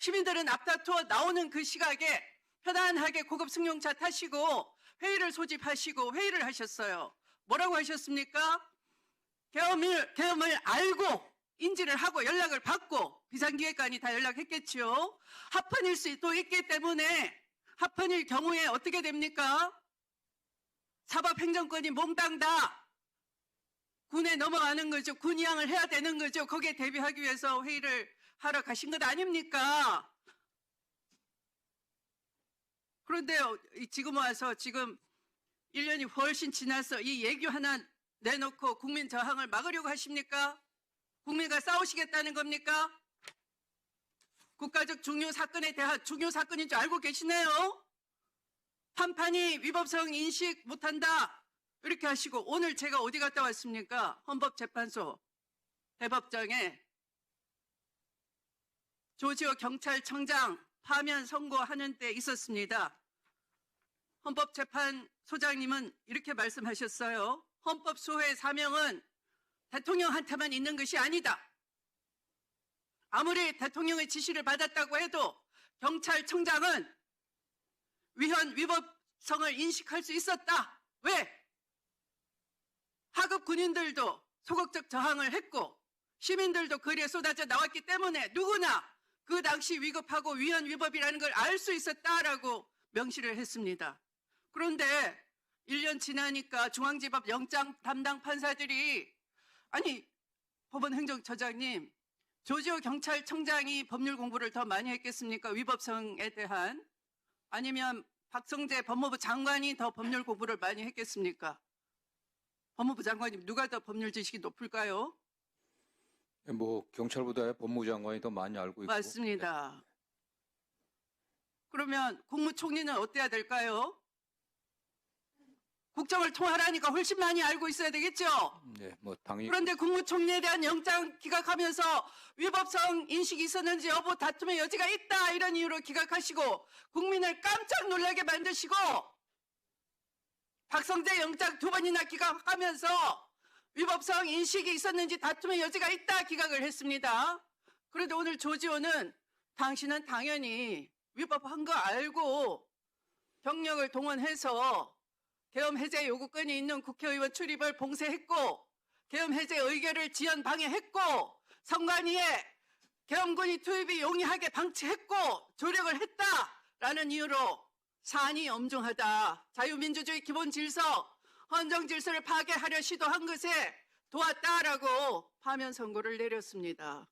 시민들은 앞다투어 나오는 그 시각에 편안하게 고급 승용차 타시고 회의를 소집하시고 회의를 하셨어요. 뭐라고 하셨습니까? 계엄을, 계엄을 알고 인지를 하고 연락을 받고 비상기획관이 다 연락했겠지요. 합헌일 수도 있기 때문에 합헌일 경우에 어떻게 됩니까? 사법행정권이 몽땅 다 군에 넘어가는 거죠. 군이양을 해야 되는 거죠. 거기에 대비하기 위해서 회의를 하러 가신 것 아닙니까? 그런데요, 이 지금 와서 지금 1년이 훨씬 지나서 이 얘기 하나 내놓고 국민 저항을 막으려고 하십니까? 국민과 싸우시겠다는 겁니까? 국가적 중요 사건에 대한 중요 사건인 줄 알고 계시네요? 판판이 위법성 인식 못한다. 이렇게 하시고 오늘 제가 어디 갔다 왔습니까? 헌법재판소 대법정에 조지호 경찰청장 파면 선고하는 때 있었습니다. 헌법재판 소장님은 이렇게 말씀하셨어요. 헌법소의 사명은 대통령한테만 있는 것이 아니다. 아무리 대통령의 지시를 받았다고 해도 경찰청장은 위헌 위법성을 인식할 수 있었다. 왜? 하급 군인들도 소극적 저항을 했고 시민들도 거리에 쏟아져 나왔기 때문에 누구나 그 당시 위급하고 위헌 위법이라는 걸 알 수 있었다라고 명시를 했습니다. 그런데 1년 지나니까 중앙지법 영장 담당 판사들이 아니 법원 행정처장님 조지호 경찰청장이 법률 공부를 더 많이 했겠습니까? 위법성에 대한 아니면 박성재 법무부 장관이 더 법률 공부를 많이 했겠습니까? 법무부 장관님 누가 더 법률 지식이 높을까요? 뭐 경찰보다 법무부 장관이 더 많이 알고 있고 맞습니다. 그러면 국무총리는 어때야 될까요? 국정을 통할하니까 훨씬 많이 알고 있어야 되겠죠? 네, 뭐 당연히 그런데 국무총리에 대한 영장 기각하면서 위법성 인식이 있었는지 여부 다툼의 여지가 있다 이런 이유로 기각하시고 국민을 깜짝 놀라게 만드시고 박성재 영장 두 번이나 기각하면서 위법성 인식이 있었는지 다툼의 여지가 있다 기각을 했습니다. 그런데 오늘 조지호는 당신은 당연히 위법한 거 알고 경력을 동원해서 계엄 해제 요구권이 있는 국회의원 출입을 봉쇄했고 계엄 해제 의결을 지연 방해했고 선관위에 계엄군이 투입이 용이하게 방치했고 조력을 했다라는 이유로 사안이 엄중하다. 자유민주주의 기본 질서, 헌정 질서를 파괴하려 시도한 것에 도왔다라고 파면 선고를 내렸습니다.